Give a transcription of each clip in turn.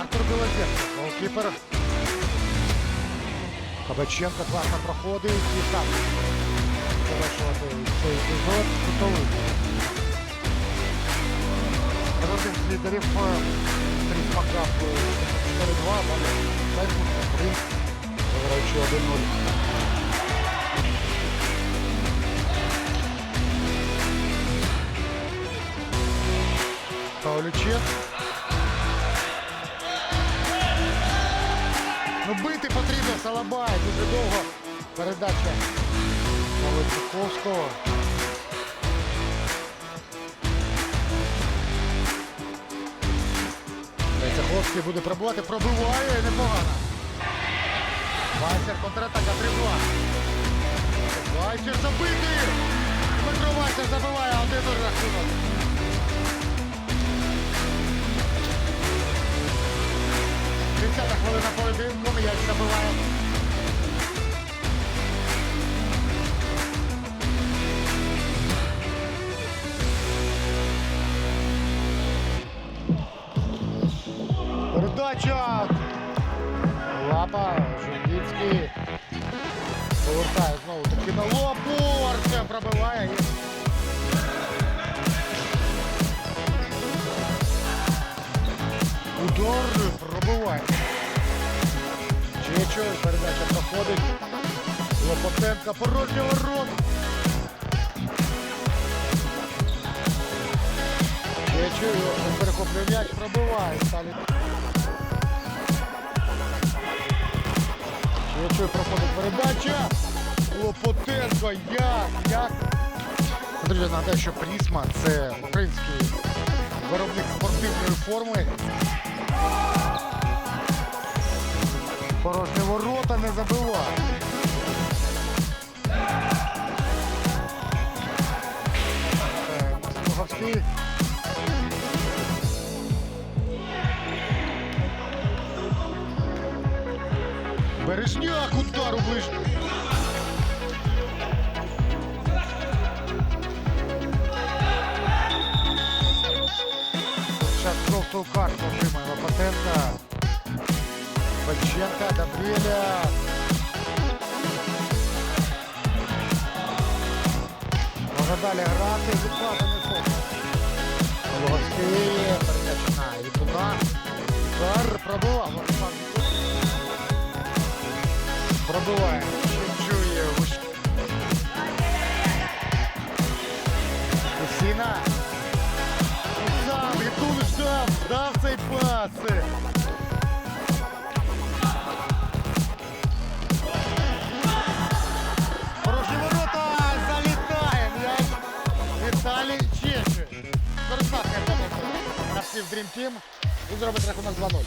Артур Білозерський, голкіпер. Кабаченко класно проходить і так. Завершувати цей епізод кутовий. Один з лідерів е, Стріт Макдав 4-2, але Сайфуд 3, виграючи 1-0. Павлючек. бити потрібно Салабай, дуже довго. Передача Володьковського. Цеховський буде пробувати, пробиває непогано. Вайсер контратака 3-2. Вайсер забитий! Забиває. Передача! Лапа, Жундіцький. Повертає знову таки на лопу. Артем пробиває. Удар пробиває. Чечо, передача проходить. Лопотенко, порожній ворот. Його перехоплює м'яч, пробиває. Сталі. Чечо, проходить передача. Лопотенко, як, як. Друзі, нагадаю, що Прісма це український виробник спортивної форми. Порожні ворота не забиває. Е, Бережняк удар у ближню. Сейчас жовту карту отримає Лопатенко. Баченко, Добреля. Може далі грати, відкладений фокус. Луганський, передача на Ітуна. Удар пробивав. Владислав Вітук. Пробиває. Чує. Усіна. Сам Ітун ждав, дав цей пас. гравців Dream Team і зробить рахунок 2-0.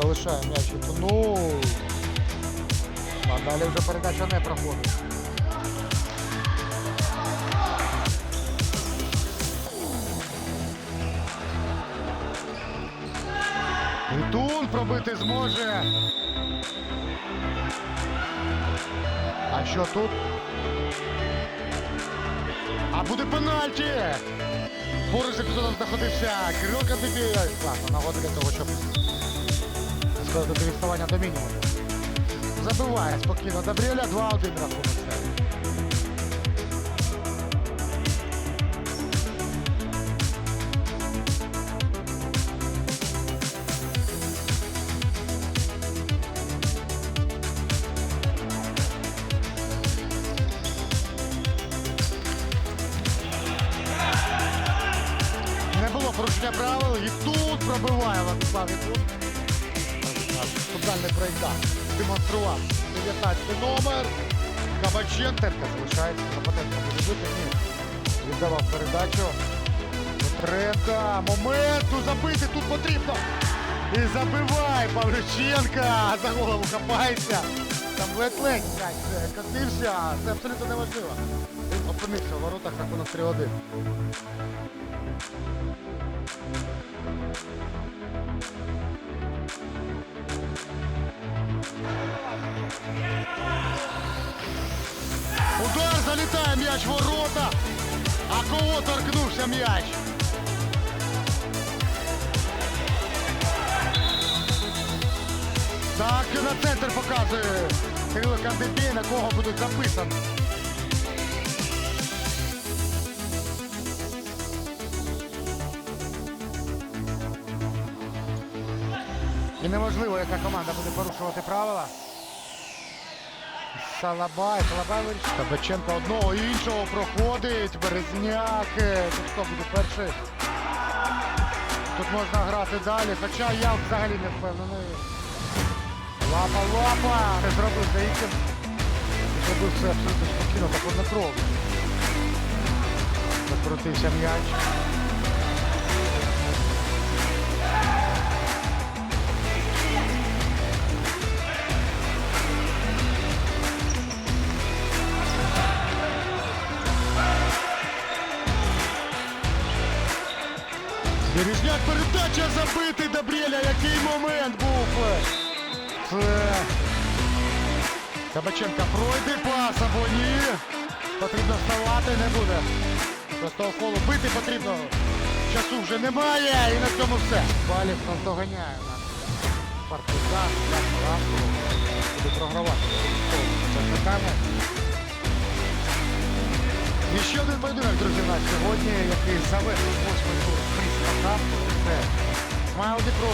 Залишає м'яч Ітуну. А далі вже передача не проходить. Вітун пробити зможе. А що тут? А буде пенальті! Поруч з епізодом знаходився Кирил Кадибєєв. Класно, нагода для того, щоб складати відставання до мінімуму. Забиває спокійно Добрєля, 2-1 рахунок порушення правил і тут пробиває Владислав. Наш футбольний проєкт демонстрував 19 номер. Кабаченко залишається. Кабаченко буде бити. Ні. Віддавав передачу. Петренка. Момент. Тут забити. Тут потрібно. І забивай Павлюченка! За голову хапається. Там ледь-ледь м'яч катився. Це абсолютно неважливо. Він опинився в воротах рахунок 3-1. М'яч ворота. А кого торкнувся м'яч? Так, на центр показує Кирило Кандибій, на кого будуть записані. І неможливо, яка команда буде порушувати правила. Салабай, Салабай вирішив. Табаченко одного іншого проходить. Березняк. Тут хто буде перший? Тут можна грати далі, хоча я взагалі не впевнений. Лапа, лапа! Не зробив здається. Зробив все абсолютно спокійно та однокровно. Закрутився м'яч. Передача забитий Добрєля. Який момент був. Це... Пройде пас або ні. Потрібно вставати, не буде. Просто колу бити потрібно. Часу вже немає і на цьому все. Балів нас доганяє наш партизан. Як ранку буде програвати. Чекаємо. І ще один поєдинок, друзі, у нас сьогодні, який завершив восьмий тур Фріска Капу. Це Смайл Дніпро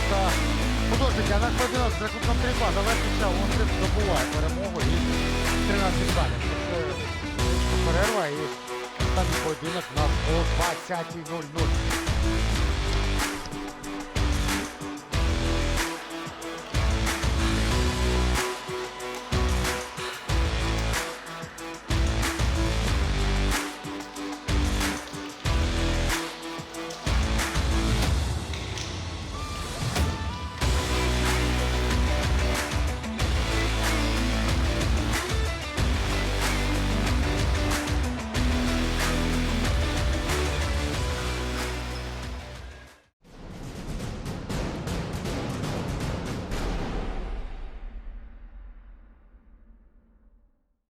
художники. А наш поєдинок з рахунком 3-2 завершився. Онтрив здобуває перемогу і 13 балів. Це перерва і останній поєдинок у нас о 20.00.